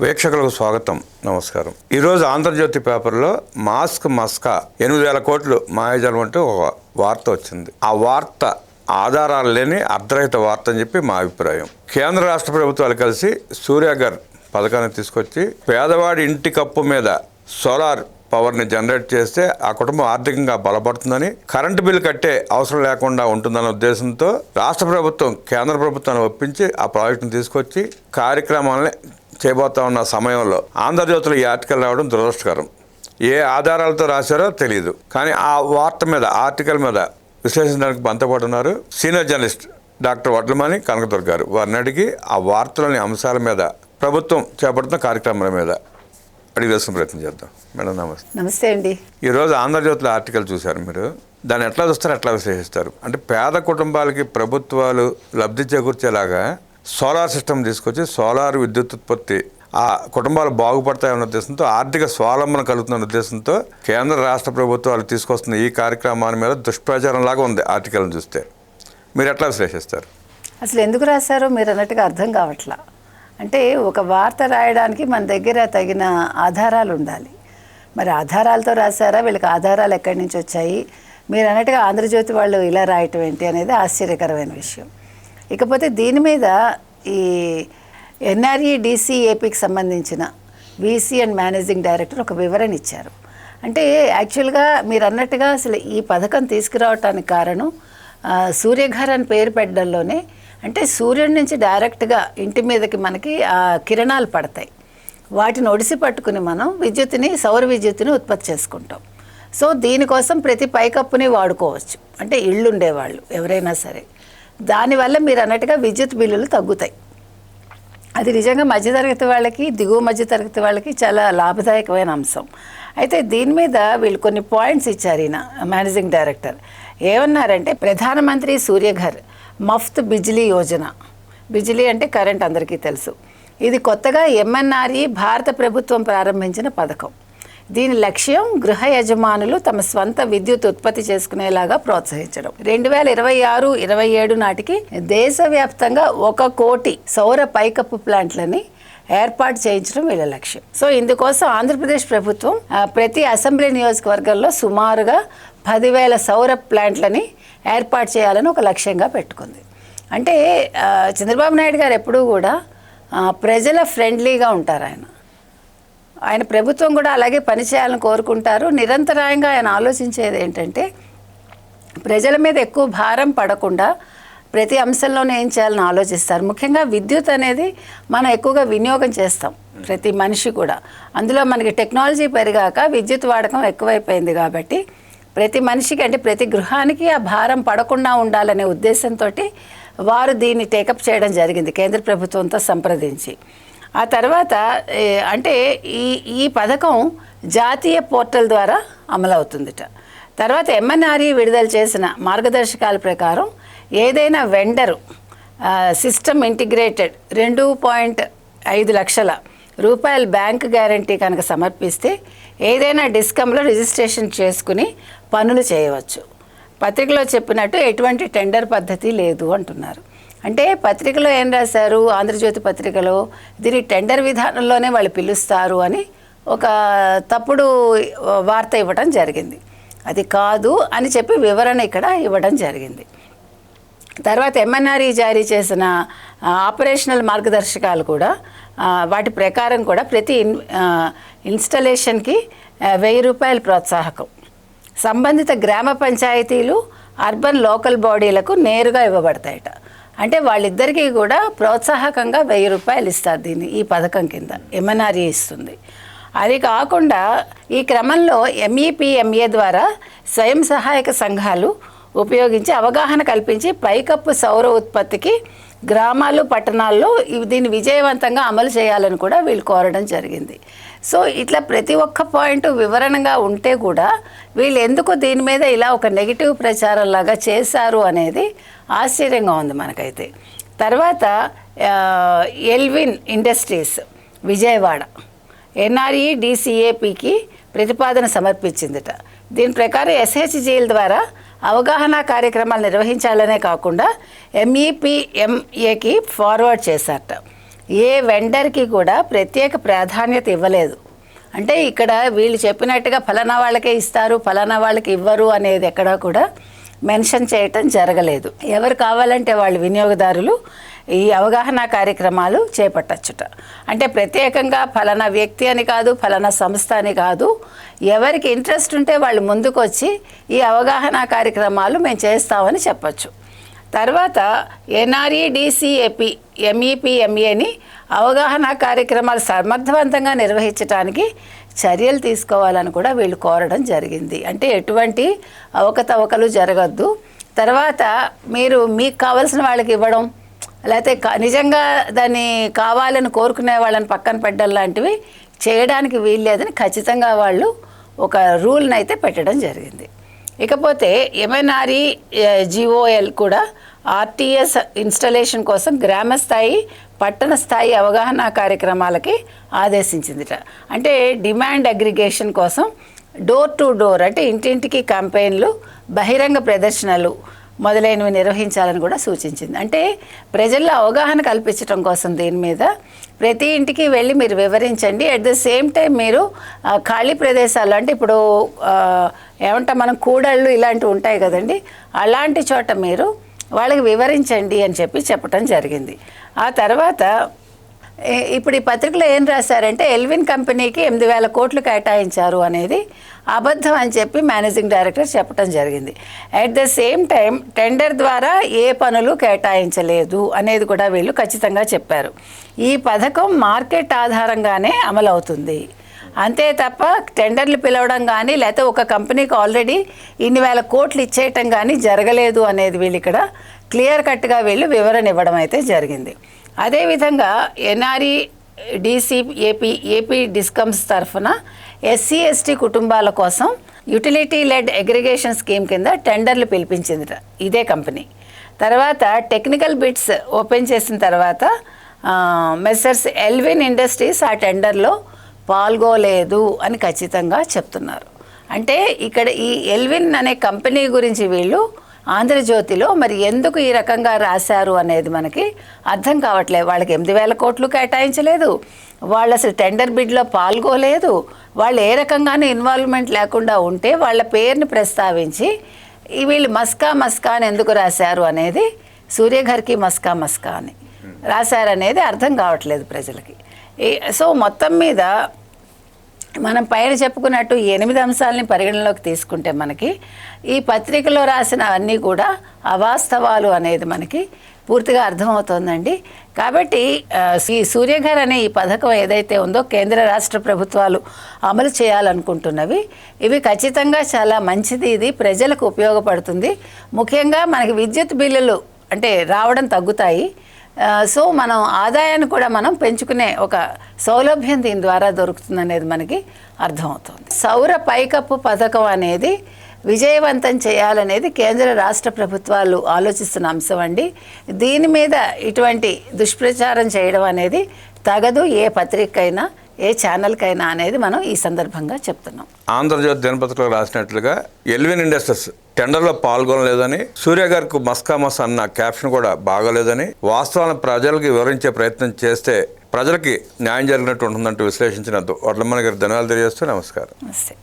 వీక్షకులకు స్వాగతం నమస్కారం. ఈరోజు ఆంధ్రజ్యోతి పేపర్లో మాస్క్ మస్కా ఎనిమిది వేల కోట్లు మాయాజలం అంటూ ఒక వార్త వచ్చింది. ఆ వార్త ఆధారాలు లేని అర్ధరహిత వార్త అని చెప్పి మా అభిప్రాయం. కేంద్ర రాష్ట్ర ప్రభుత్వాలు కలిసి సూర్యగర్ పథకాన్ని తీసుకొచ్చి పేదవాడి ఇంటి కప్పు మీద సోలార్ పవర్ని జనరేట్ చేస్తే ఆ కుటుంబం ఆర్థికంగా బలపడుతుందని కరెంటు బిల్లు కట్టే అవసరం లేకుండా ఉంటుందన్న ఉద్దేశంతో రాష్ట్ర ప్రభుత్వం కేంద్ర ప్రభుత్వాన్ని ఒప్పించి ఆ ప్రాజెక్టును తీసుకొచ్చి కార్యక్రమాలని చేయబోతా ఉన్న సమయంలో ఆంధ్రజ్యోతిలో ఈ ఆర్టికల్ రావడం దురదృష్టకరం. ఏ ఆధారాలతో రాశారో తెలియదు కానీ ఆ వార్త మీద ఆర్టికల్ మీద విశ్లేషించడానికి బంతపడున్నారు senior journalist doctor Vadlamani Kanakadurga గారు. వారిని అడిగి ఆ వార్తలోని అంశాల మీద ప్రభుత్వం చేపడుతున్న కార్యక్రమాల మీద అడిగి వేసుకునే ప్రయత్నం చేద్దాం. మేడం నమస్తే. నమస్తే అండి. ఈరోజు ఆంధ్రజ్యోతిలో ఆర్టికల్ చూశారు మీరు. దాన్ని ఎట్లా చూస్తారు ఎట్లా విశ్లేషిస్తారు? అంటే పేద కుటుంబాలకి ప్రభుత్వాలు లబ్ధి చేకూర్చేలాగా సోలార్ సిస్టమ్ తీసుకొచ్చి సోలార్ విద్యుత్ ఉత్పత్తి ఆ కుటుంబాలు బాగుపడతాయన్న ఉద్దేశంతో ఆర్థిక స్వావలంబన కలుగుతున్న ఉద్దేశంతో కేంద్ర రాష్ట్ర ప్రభుత్వాలు తీసుకొస్తున్న ఈ కార్యక్రమాల మీద దుష్ప్రచారం లాగా ఉంది ఆర్టికల్ని చూస్తే. మీరు ఎట్లా విశ్లేషిస్తారు? అసలు ఎందుకు రాశారో మీరు అన్నట్టుగా అర్థం కావట్లా. అంటే ఒక వార్త రాయడానికి మన దగ్గర తగిన ఆధారాలు ఉండాలి. మరి ఆధారాలతో రాశారా? వీళ్ళకి ఆధారాలు ఎక్కడి నుంచి వచ్చాయి? మీరు అన్నట్టుగా ఆంధ్రజ్యోతి వాళ్ళు ఇలా రాయటం ఏంటి అనేది ఆశ్చర్యకరమైన విషయం. ఇకపోతే దీని మీద ఈ ఎన్ఆర్ఈ డిసి ఏపీకి సంబంధించిన వీసీ అండ్ మేనేజింగ్ డైరెక్టర్ ఒక వివరణ ఇచ్చారు. అంటే యాక్చువల్గా మీరు అన్నట్టుగా అసలు ఈ పథకం తీసుకురావటానికి కారణం సూర్యఘర్ అని పేరు పెట్టడంలోనే అంటే సూర్యుడి నుంచి డైరెక్ట్గా ఇంటి మీదకి మనకి ఆ కిరణాలు పడతాయి. వాటిని ఒడిసి పట్టుకుని మనం విద్యుత్తుని సౌర విద్యుత్తుని ఉత్పత్తి చేసుకుంటాం. సో దీనికోసం ప్రతి పైకప్పుని వాడుకోవచ్చు. అంటే ఇళ్ళు ఉండేవాళ్ళు ఎవరైనా సరే. దానివల్ల మీరు అన్నట్టుగా విద్యుత్ బిల్లులు తగ్గుతాయి. అది నిజంగా మధ్యతరగతి వాళ్ళకి దిగువ మధ్యతరగతి వాళ్ళకి చాలా లాభదాయకమైన అంశం. అయితే దీని మీద వీళ్ళు కొన్ని పాయింట్స్ ఇచ్చారు ఈయన మేనేజింగ్ డైరెక్టర్. ఏమన్నారంటే ప్రధానమంత్రి సూర్యఘర్ మఫ్త్ బిజ్లీ యోజన. బిజ్లీ అంటే కరెంట్ అందరికీ తెలుసు. ఇది కొత్తగా ఎంఎన్ఆర్ఈ భారత ప్రభుత్వం ప్రారంభించిన పథకం. దీని లక్ష్యం గృహ యజమానులు తమ స్వంత విద్యుత్ ఉత్పత్తి చేసుకునేలాగా ప్రోత్సహించడం. రెండు వేల ఇరవై ఆరు ఇరవై ఏడు నాటికి దేశవ్యాప్తంగా ఒక కోటి సౌర పైకప్పు ప్లాంట్లని ఏర్పాటు చేయించడం వీళ్ళ లక్ష్యం. సో ఇందుకోసం ఆంధ్రప్రదేశ్ ప్రభుత్వం ప్రతి అసెంబ్లీ నియోజకవర్గంలో సుమారుగా పదివేల సౌర ప్లాంట్లని ఏర్పాటు చేయాలని ఒక లక్ష్యంగా పెట్టుకుంది. అంటే చంద్రబాబు నాయుడు గారు ఎప్పుడూ కూడా ప్రజల ఫ్రెండ్లీగా ఉంటారు ఆయన. ఆయన ప్రభుత్వం కూడా అలాగే పనిచేయాలని కోరుకుంటారు. నిరంతరాయంగా ఆయన ఆలోచించేది ఏంటంటే ప్రజల మీద ఎక్కువ భారం పడకుండా ప్రతి అంశంలోనే ఏం చేయాలని ఆలోచిస్తారు. ముఖ్యంగా విద్యుత్ అనేది మనం ఎక్కువగా వినియోగం చేస్తాం ప్రతి మనిషి కూడా. అందులో మనకి టెక్నాలజీ పెరిగాక విద్యుత్ వాడకం ఎక్కువైపోయింది కాబట్టి ప్రతి మనిషికి అంటే ప్రతి గృహానికి ఆ భారం పడకుండా ఉండాలనే ఉద్దేశంతో వారు దీన్ని టేకప్ చేయడం జరిగింది కేంద్ర ప్రభుత్వంతో సంప్రదించి. ఆ తర్వాత అంటే ఈ ఈ పథకం జాతీయ పోర్టల్ ద్వారా అమలవుతుందిట. తర్వాత ఎంఎన్ఆర్ఈ విడుదల చేసిన మార్గదర్శకాల ప్రకారం ఏదైనా వెండరు సిస్టమ్ ఇంటిగ్రేటెడ్ రెండు పాయింట్ ఐదు లక్షల రూపాయల బ్యాంక్ గ్యారంటీ కనుక సమర్పిస్తే ఏదైనా డిస్కంలో రిజిస్ట్రేషన్ చేసుకుని పనులు చేయవచ్చు. పత్రికలో చెప్పినట్టు ఎటువంటి టెండర్ పద్ధతి లేదు అంటున్నారు. అంటే పత్రికలో ఏం రాశారు? ఆంధ్రజ్యోతి పత్రికలో దీన్ని టెండర్ విధానంలోనే వాళ్ళు పిలుస్తారు అని ఒక తప్పుడు వార్త ఇవ్వడం జరిగింది. అది కాదు అని చెప్పి వివరణ ఇక్కడ ఇవ్వడం జరిగింది. తర్వాత ఎంఎన్ఆర్ఈ జారీ చేసిన ఆపరేషనల్ మార్గదర్శకాలు కూడా వాటి ప్రకారం కూడా ప్రతి ఇన్ ఇన్స్టలేషన్కి వెయ్యి రూపాయల ప్రోత్సాహకం. సంబంధిత గ్రామ పంచాయతీలు అర్బన్ లోకల్ బాడీలకు నేరుగా ఇవ్వబడతాయట. అంటే వాళ్ళిద్దరికీ కూడా ప్రోత్సాహకంగా వెయ్యి రూపాయలు ఇస్తారు దీన్ని ఈ పథకం కింద ఎంఎన్ఆర్ఈ ఇస్తుంది. అది కాకుండా ఈ క్రమంలో ఎంఈపిఎంఏ ద్వారా స్వయం సహాయక సంఘాలు ఉపయోగించి అవగాహన కల్పించి పైకప్పు సౌర ఉత్పత్తికి గ్రామాలు పట్టణాల్లో దీన్ని విజయవంతంగా అమలు చేయాలని కూడా వీళ్ళు కోరడం జరిగింది. సో ఇట్లా ప్రతి ఒక్క పాయింట్ వివరణగా ఉంటే కూడా వీళ్ళు ఎందుకు దీని మీద ఇలా ఒక నెగిటివ్ ప్రచారం లాగా చేశారు అనేది ఆశ్చర్యంగా ఉంది మనకైతే. తర్వాత ఎల్విన్ ఇండస్ట్రీస్ విజయవాడ ఎన్ఆర్ఈ డిసిఏపికి ప్రతిపాదన సమర్పించిందట. దీని ప్రకారం ఎస్హెచ్జీల ద్వారా అవగాహన కార్యక్రమాలు నిర్వహించాలనే కాకుండా ఎంఈపిఎంఏకి ఫార్వర్డ్ చేశారట. ఏ వెండర్కి కూడా ప్రత్యేక ప్రాధాన్యత ఇవ్వలేదు. అంటే ఇక్కడ వీళ్ళు చెప్పినట్టుగా ఫలానా వాళ్ళకే ఇస్తారు ఫలానా వాళ్ళకి ఇవ్వరు అనేది ఎక్కడా కూడా మెన్షన్ చేయటం జరగలేదు. ఎవరు కావాలంటే వాళ్ళు వినియోగదారులు ఈ అవగాహన కార్యక్రమాలు చేపట్టచ్చుట. అంటే ప్రత్యేకంగా ఫలానా వ్యక్తి అని కాదు ఫలానా సంస్థ అని కాదు ఎవరికి ఇంట్రెస్ట్ ఉంటే వాళ్ళు ముందుకొచ్చి ఈ అవగాహన కార్యక్రమాలు మేము చేస్తామని చెప్పచ్చు. తర్వాత ఎన్ఆర్ఈ డిసిఏపి ఎంఈపి ఎంఏని అవగాహన కార్యక్రమాలు సమర్థవంతంగా నిర్వహించడానికి చర్యలు తీసుకోవాలని కూడా వీళ్ళు కోరడం జరిగింది. అంటే ఎటువంటి అవకతవకలు జరగద్దు. తర్వాత మీరు మీకు కావలసిన వాళ్ళకి ఇవ్వడం లేకపోతే నిజంగా దాన్ని కావాలని కోరుకునే వాళ్ళని పక్కన పెట్టడం లాంటివి చేయడానికి వీల్లేదని ఖచ్చితంగా వాళ్ళు ఒక రూల్ని అయితే పెట్టడం జరిగింది. ఇకపోతే ఎంఎన్ఆర్ఈ జిఓఎల్ కూడా ఆర్టీఎస్ ఇన్స్టలేషన్ కోసం గ్రామ స్థాయి పట్టణ స్థాయి అవగాహన కార్యక్రమాలకి ఆదేశించిందిట. అంటే డిమాండ్ అగ్రిగేషన్ కోసం డోర్ టు డోర్ అంటే ఇంటింటికి క్యాంపెయిన్లు బహిరంగ ప్రదర్శనలు మొదలైనవి నిర్వహించాలని కూడా సూచించింది. అంటే ప్రజల్లో అవగాహన కల్పించడం కోసం దీని మీద ప్రతి ఇంటికి వెళ్ళి మీరు వివరించండి. అట్ ద సేమ్ టైం మీరు ఖాళీ ప్రదేశాలు అంటే ఇప్పుడు ఆ, ఏమంటాం మనం కూడళ్ళు ఇలాంటివి ఉంటాయి కదండి. అలాంటి చోట మీరు వాళ్ళకి వివరించండి అని చెప్పి చెప్పడం జరిగింది. ఆ తర్వాత ఇప్పుడు ఈ పత్రికలో ఏం రాశారంటే ఎల్విన్ కంపెనీకి ఎనిమిది వేల కోట్లు కేటాయించారు అనేది అబద్ధం అని చెప్పి మేనేజింగ్ డైరెక్టర్ చెప్పడం జరిగింది. At the same time tender ద్వారా ఏ పనులు కేటాయించలేదు అనేది కూడా వీళ్ళు ఖచ్చితంగా చెప్పారు. ఈ పథకం మార్కెట్ ఆధారంగానే అమలవుతుంది. అంతే తప్ప టెండర్లు పిలవడం కానీ లేకపోతే ఒక కంపెనీకి ఆల్రెడీ ఇన్ని వేల కోట్లు ఇచ్చేయటం కానీ జరగలేదు అనేది వీళ్ళు ఇక్కడ క్లియర్ కట్గా వీళ్ళు వివరణ ఇవ్వడం అయితే జరిగింది. అదేవిధంగా NRE DC AP AP discoms తరఫున ఎస్సీ ఎస్టీ కుటుంబాల కోసం యుటిలిటీ లెడ్ అగ్రిగేషన్ స్కీమ్ కింద టెండర్లు పిలిపించిందిట. ఇదే కంపెనీ. తర్వాత టెక్నికల్ బిట్స్ ఓపెన్ చేసిన తర్వాత మెస్సర్స్ ఎల్విన్ ఇండస్ట్రీస్ ఆ టెండర్లో పాల్గొలేదు అని ఖచ్చితంగా చెప్తున్నారు. అంటే ఇక్కడ ఈ ఎల్విన్ అనే కంపెనీ గురించి వీళ్ళు ఆంధ్రజ్యోతిలో మరి ఎందుకు ఈ రకంగా రాశారు అనేది మనకి అర్థం కావట్లేదు. వాళ్ళకి ఎనిమిది వేల కోట్లు కేటాయించలేదు. వాళ్ళు అసలు టెండర్ బిడ్లో పాల్గొలేదు. వాళ్ళు ఏ రకంగానూ ఇన్వాల్వ్మెంట్ లేకుండా ఉంటే వాళ్ళ పేరుని ప్రస్తావించి వీళ్ళు మస్కా మస్కా అని ఎందుకు రాశారు అనేది సూర్యఘర్కి మస్కా మస్కా అని రాశారనేది అర్థం కావట్లేదు ప్రజలకి. ఈ- సో మొత్తం మీద మనం పైన చెప్పుకున్నట్టు ఎనిమిది అంశాలని పరిగణలోకి తీసుకుంటే మనకి ఈ పత్రికలో రాసిన అన్నీ కూడా అవాస్తవాలు అనేది మనకి పూర్తిగా అర్థమవుతోందండి. కాబట్టి ఈ సూర్యఘర్ అనే ఈ పథకం ఏదైతే ఉందో కేంద్ర రాష్ట్ర ప్రభుత్వాలు అమలు చేయాలనుకుంటున్నవి. ఇవి ఖచ్చితంగా చాలా మంచిది. ఇది ప్రజలకు ఉపయోగపడుతుంది. ముఖ్యంగా మనకి విద్యుత్ బిల్లులు అంటే రావడం తగ్గుతాయి. సో మనం ఆదాయాన్ని కూడా మనం పెంచుకునే ఒక సౌలభ్యం దీని ద్వారా దొరుకుతుంది అనేది మనకి అర్థమవుతుంది. సౌర పైకప్పు పథకం అనేది విజయవంతం చేయాలనేది కేంద్ర రాష్ట్ర ప్రభుత్వాలు ఆలోచిస్తున్న అంశం అండి. దీని మీద ఇటువంటి దుష్ప్రచారం చేయడం అనేది తగదు ఏ పత్రికైనా ఏ ఛానల్కైనా అనేది మనం ఈ సందర్భంగా చెప్తున్నాం. ఆంధ్రజ్యోతి దినపత్రికలో రాసినట్లుగా ఎల్విన్ ఇండస్ట్రీస్ టెండర్లో పాల్గొనలేదని సూర్య గారికి మస్కా మస్ అన్న క్యాప్షన్ కూడా బాగలేదని వాస్తవాలను ప్రజలకు వివరించే ప్రయత్నం చేస్తే ప్రజలకి న్యాయం జరిగినట్టు ఉంటుందంటూ విశ్లేషించిన వడ్లమ్మని గారి ధన్యవాదాలు తెలియజేస్తూ నమస్కారం. నమస్తే.